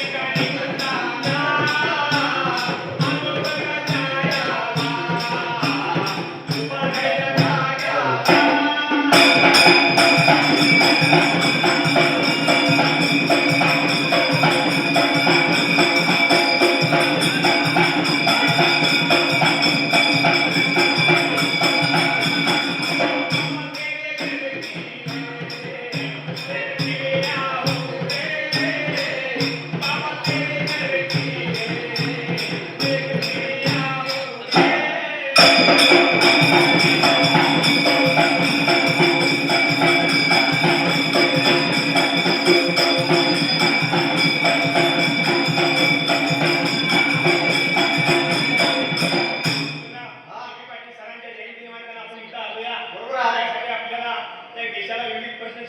Thank you, guys.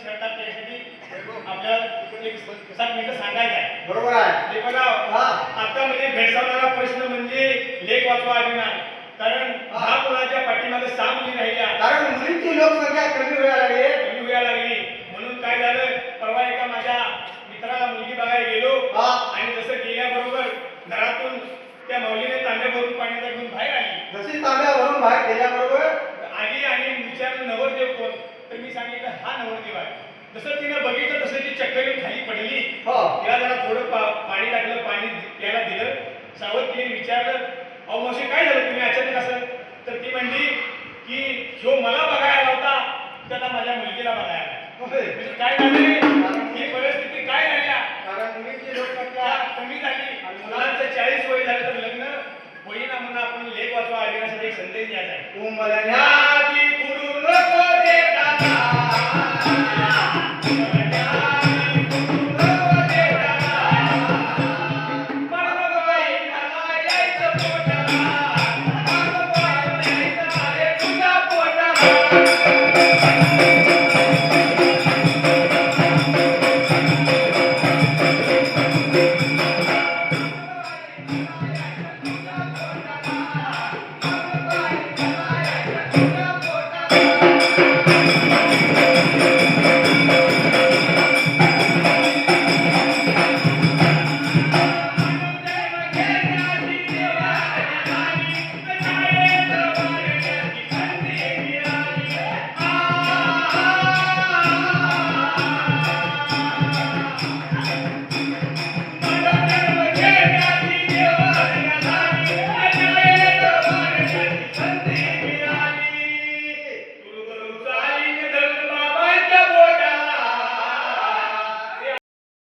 त्यासाठी आपल्याला एक सात मिनिटं सांगायचं आहे. बरोबर आहे. ते बघा हा. आता म्हणजे भेडसावणारा प्रश्न म्हणजे लेख वाचवा अभिमान कारण हा. मुलाच्या पाठीमागे सहा मुली राहिल्या. कारण मुलींची लोकसंख्या कमी व्हायला लागली. कमी व्हायला लागली. म्हणून काय झालं? परवा एका माझ्या मित्राला मुलगी बघायला गेलो. हा. आणि जसं गेल्याबरोबर घरातून त्या माऊलीने तांब्या भरून पाण्याचा घेऊन बाहेर आली. जशी तांब्यावरून बाहेर गेल्याबरोबर आली आणि विचारलं नवरदेव कोण? तर मी सांगितलं हा नवरदेव आहे. जसं तिनं बघितलं तसं ती चक्कर येऊन खाली पडली. तिला जरा थोडं पाणी टाकलं पाणी प्यायला दिलं. सावध तिने विचारलं अहो काय झालं? तुम्ही अचानक असं? तर ती म्हणली की जो मला बघायला होता त्याला माझ्या मुलगीला बघायला काय झाले ही परिस्थिती काय झाल्या कमी झाली. मुलांचं चाळीस वय झालं तर लग्न. होईना म्हणून आपण लेख वाचवा आढळण्यासाठी संदेश द्यायचा आहे.